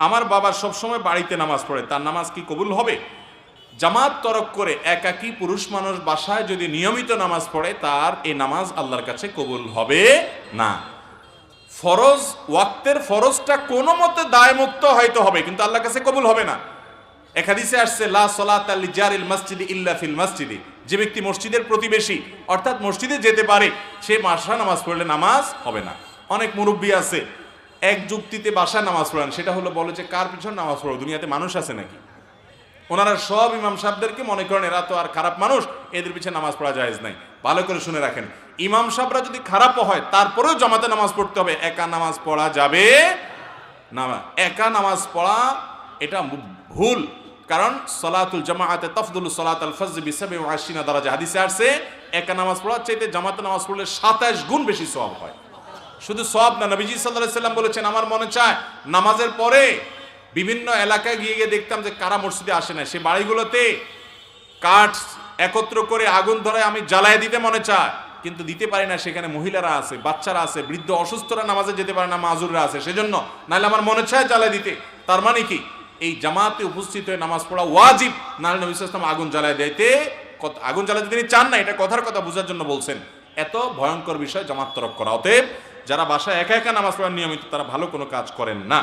আমার বাবা সবসময় বাড়িতে নামাজ পড়ে, তার নামাজ কি কবুল হবে? জামাত তরক করে একাকী পুরুষ মানুষ বাসায় যদি নিয়মিত নামাজ পড়ে, তার এই নামাজ আল্লাহর কাছে কবুল হবে না। ফরজ, ওয়াক্তের ফরজটা কোনো মতে দায়মুক্ত হয়তো হবে, কিন্তু আল্লাহর কাছে কবুল হবে না। একাদিসে আসছে, লা সলাত আল্লি জারিল মসজিদি ইল্লা ফিল মসজিদি। যে ব্যক্তি মসজিদের প্রতিবেশী, অর্থাৎ মসজিদে যেতে পারে, সে বাসা নামাজ পড়লে নামাজ হবে না। অনেক মুরব্বী আছে এক যুক্তিতে বাসায় নামাজ পড়েন, সেটা হলো বলে যে, কার পিছনে নামাজ পড়ো? দুনিয়াতে মানুষ আছে নাকি? ওনারা সব ইমাম সাহেবদেরকে মনে করেন, এরা তো আর খারাপ মানুষ, এদের পিছনে নামাজ পড়া জায়েজ নাই। ভালো করে শুনে রাখেন। ইমাম সাহেবরা যদি খারাপও হয়, তারপরেও জামাতে নামাজ পড়তে হবে। একা নামাজ পড়া যাবে না। একা নামাজ পড়া, এটা ভুল। কারণ সলাতুল জামাআতে তফদুল সলাত আল ফজ বিসাবে আশিনা দ্বারা হাদিসে আসছে, একা নামাজ পড়ার চাইতে জামাতে নামাজ পড়লে সাতাশ গুণ বেশি সব হয়। শুধু সব না, নবীজি সাল্লাহ সাল্লাম বলেছেন, আমার মনে চায় নামাজের পরে বিভিন্ন এলাকায় গিয়ে গিয়ে দেখতাম যে কারা মসজিদে আসে না। সে বাড়িগুলোতে কাঠ একত্র করে আগুন ধরে আমি জ্বালায় দিতে মনে চায়, কিন্তু দিতে পারি না। সেখানে মহিলারা আছে, বাচ্চারা আছে, বৃদ্ধ, অসুস্থরা নামাজে যেতে পারে না, মাজুররা আছে। সেজন্য নাহলে আমার মনে চায় জ্বালায় দিতে। তার মানে কি? এই জামাতে উপস্থিত হয়ে নামাজ পড়া ওয়াজিব, নাহলে নবী ইসলাম আগুন জ্বালায় দিতে আগুন জ্বালাতে তিনি চান না, এটা কথার কথা বোঝার জন্য বলছেন। এত ভয়ঙ্কর বিষয় জামাত তরফ করা। অতএব যারা বাসায় একা একা নামাজ পড়ার নিয়মিত তারা ভালো কোনো কাজ করেন না।